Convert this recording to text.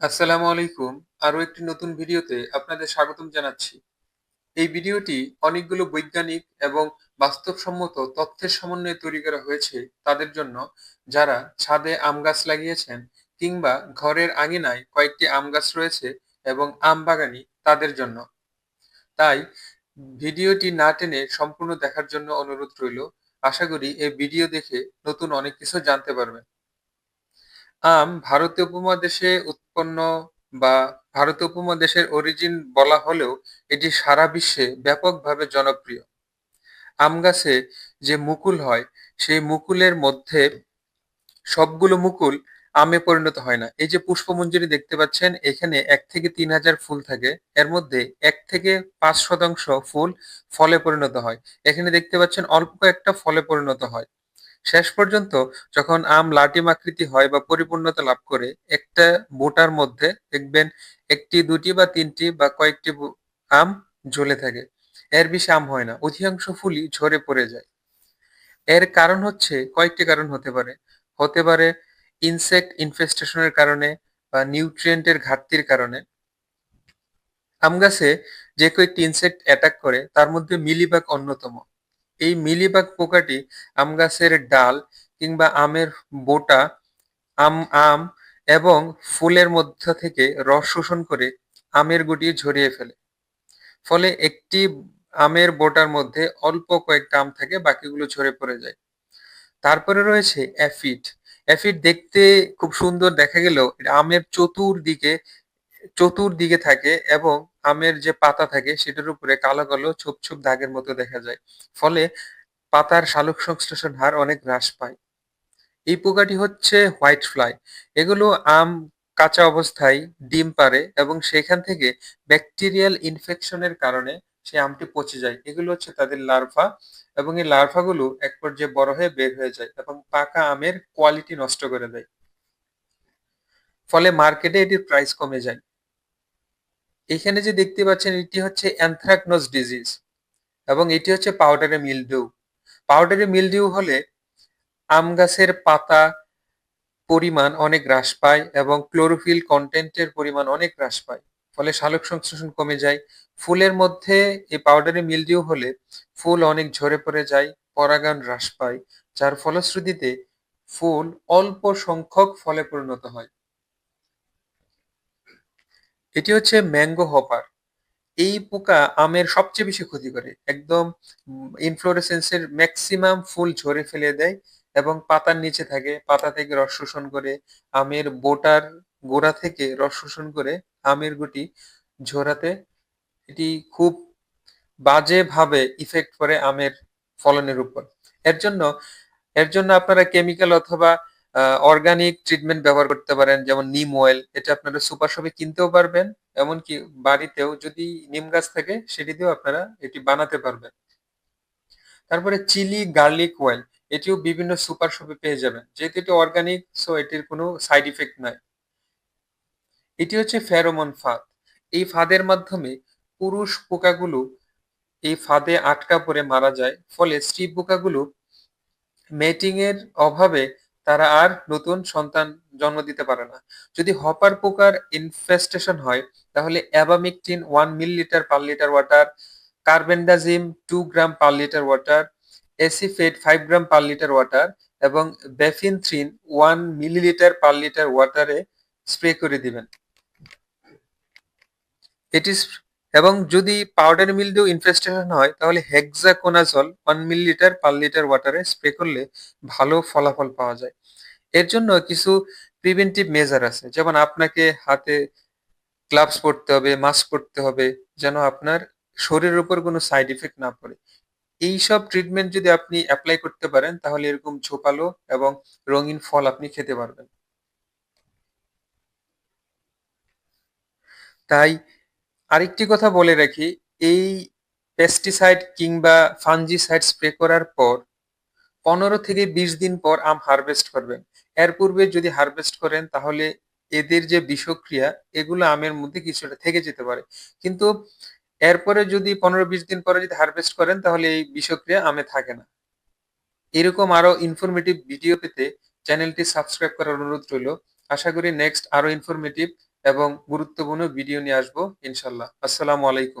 আসসালামু আলাইকুম। আরও একটি নতুন ভিডিওতে আপনাদের স্বাগতম জানাচ্ছি। এই ভিডিওটি অনেকগুলো বৈজ্ঞানিক এবং বাস্তবসম্মত তথ্যের সমন্বয়ে তৈরি করা হয়েছে তাদের জন্য, যারা ছাদে আম গাছ লাগিয়েছেন কিংবা ঘরের আঙিনায় কয়েকটি আম গাছ রয়েছে এবং আম বাগানি তাদের জন্য। তাই ভিডিওটি না টেনে সম্পূর্ণ দেখার জন্য অনুরোধ রইল। আশা করি এই ভিডিও দেখে নতুন অনেক কিছু জানতে পারবেন। আম ভারতীয় উপমহাদেশে উৎপন্ন বা ভারতীয় উপমহাদেশের অরিজিন বলা হলেও এটি সারা বিশ্বে ব্যাপকভাবে জনপ্রিয়। আম গাছে যে মুকুল হয়, সেই মুকুলের মধ্যে সবগুলো মুকুল আমে পরিণত হয় না। এই যে পুষ্পমঞ্জুরি দেখতে পাচ্ছেন, এখানে এক থেকে তিন হাজার ফুল থাকে এর মধ্যে এক থেকে পাঁচ শতাংশ ফুল ফলে পরিণত হয়। এখানে দেখতে পাচ্ছেন অল্প একটা ফলে পরিণত হয়। শেষ পর্যন্ত যখন আম লাটিম আকৃতি হয় বা পরিপূর্ণতা লাভ করে, একটা বোটার মধ্যে দেখবেন একটি, দুটি বা তিনটি বা কয়েকটি আম ঝুলে থাকে। এর বেশি আম হয় না, অধিকাংশ ফুলই ঝরে পড়ে যায়। এর কারণ হচ্ছে, কয়েকটি কারণ হতে পারে। হতে পারে ইনসেক্ট ইনফেস্টেশনের কারণে বা নিউট্রিয়েন্টের ঘাটতির কারণে। আম গাছে যে কয়েকটি ইনসেক্ট অ্যাটাক করে, তার মধ্যে মিলিবাগ অন্যতম। এই মিলিবাগ পোকাটি আম গাছের ডাল কিংবা আমের বোটা, আম আম এবং ফুলের মধ্য থেকে রস শোষণ করে আমের গুটি ঝরিয়ে ফেলে। ফলে একটি আমের বোটার মধ্যে অল্প কয়েকটা আম থাকে, বাকিগুলো ঝরে পড়ে যায়। তারপরে রয়েছে অ্যাফিড। অ্যাফিড দেখতে খুব সুন্দর দেখা গেলেও আমের চতুর্দিকে চতুর্দিকে থাকে এবং আমের যে পাতা থাকে সেটার উপরে কালো কালো ছোপ ছোপ দাগের মতো দেখা যায়। ফলে পাতার সালোক সংশ্লেষণ হার অনেক হ্রাস পায়। এই পোকাটি হচ্ছে হোয়াইট ফ্লাই। এগুলো আম, কাঁচা অবস্থায় ডিম পারে এবং সেখান থেকে ব্যাকটেরিয়াল ইনফেকশনের কারণে সে আমটি পচে যায়। এগুলো হচ্ছে তাদের লার্ভা এবং এই লার্ভাগুলো এক পর্যায়ে বড় হয়ে বের হয়ে যায় এবং পাকা আমের কোয়ালিটি নষ্ট করে দেয়। ফলে মার্কেটে এটির প্রাইস কমে যায়। এখানে যে দেখতে পাচ্ছেন, এটি হচ্ছে অ্যানথ্রাকনোজ ডিজিজ এবং এটি হচ্ছে পাউডারে মিলডিউ পাউডারে মিলডিউ হলে আম গাছের পাতা পরিমাণ অনেক হ্রাস পায় এবং ক্লোরোফিল কন্টেন্টের পরিমাণ অনেক হ্রাস পায়, ফলে সালোক সংশ্লেষণ কমে যায়। ফুলের মধ্যে এই পাউডারে মিলডিউ হলে ফুল অনেক ঝরে পড়ে যায়, পরাগায়ন হ্রাস পায়, যার ফলশ্রুতিতে ফুল অল্প সংখ্যক ফলে পরিণত হয়। এটি হচ্ছে ম্যাঙ্গো হপার। এই পোকা আমের সবচেয়ে বেশি ক্ষতি করে। একদম ইনফ্লোরেসেন্সের ম্যাক্সিমাম ফুল ঝরে ফেলে দেয় এবং পাতার নিচে থাকে। পাতা থেকে রস শোষণ করে আমের বোটার গোড়া থেকে রস শোষণ করে আমের গুটি ঝরাতে এটি খুব বাজেভাবে ইফেক্ট করে আমের ফলনের উপর। এর জন্য এর জন্য আপনারা কেমিক্যাল অথবা অর্গানিক ট্রিটমেন্ট ব্যবহার করতে পারেন, যেমন নিম অয়েল এটা আপনারা সুপার শপে কিনতেও পারবেন। এমনকি বাড়িতেও যদি নিম গাছ থাকে, সেটি দিয়েও আপনারা এটি বানাতে পারবেন। তারপরে চিলি গার্লিক অয়েল এটিও বিভিন্ন সুপার শপে পেয়ে যাবেন। যেহেতু এটি অর্গানিক সো এটির কোনো সাইড ইফেক্ট নাই। এটি হচ্ছে ফেরোমন ফাঁদ। এই ফাঁদের মাধ্যমে পুরুষ পোকাগুলো এই ফাঁদে আটকা পড়ে মারা যায়। ফলে স্ত্রী পোকাগুলো মেটিং এর অভাবে তারা আর নতুন সন্তান জন্ম দিতে পারে না। যদি হপার পোকার ইনফেস্টেশন হয়, তাহলে abamectin one millilitre per litre water carbendazim two gram per litre water acephate five gram per litre water এবং bifenthrin one millilitre per litre ওয়াটারে spray করে দিবেন। এটি এবং যদি পাউডার মিলডিউ ইনফেস্টেশন হয়, তাহলে hexaconazole one millilitre per litre ওয়াটারে spray করলে ভালো ফলাফল পাওয়া যায়। এর জন্য কিছু প্রিভেন্টিভ মেজার আছে। যেমন আপনাকে হাতে গ্লাভস পরতে হবে মাস্ক পরতে হবে, যেন আপনার শরীরের উপর কোনো সাইড ইফেক্ট না পড়ে। এই সব ট্রিটমেন্ট যদি আপনি অ্যাপ্লাই করতে পারেন, তাহলে এরকম ঝোপালো এবং রঙিন ফল আপনি খেতে পারবেন। তাই আরেকটি কথা বলে রাখি, এই পেস্টিসাইড কিংবা ফাঞ্জিসাইড স্প্রে করার পর পনেরো থেকে বিশ দিন পর আম হারভেস্ট করবেন। এর পূর্বে যদি হারভেস্ট করেন তাহলে এদের যে বিষক্রিয়া, এগুলো আমের মধ্যে কিছুটা থেকে যেতে পারে। কিন্তু এরপরে যদি পনেরো বিশ দিন পরে যদি হারভেস্ট করেন তাহলে এই বিষক্রিয়া আমে থাকে না। এরকম আরও ইনফরমেটিভ ভিডিও পেতে চ্যানেলটি সাবস্ক্রাইব করার অনুরোধ রইল। আশা করি নেক্সট আরও ইনফরমেটিভ এবং গুরুত্বপূর্ণ ভিডিও নিয়ে আসব ইনশাল্লাহ। আসসালামু আলাইকুম।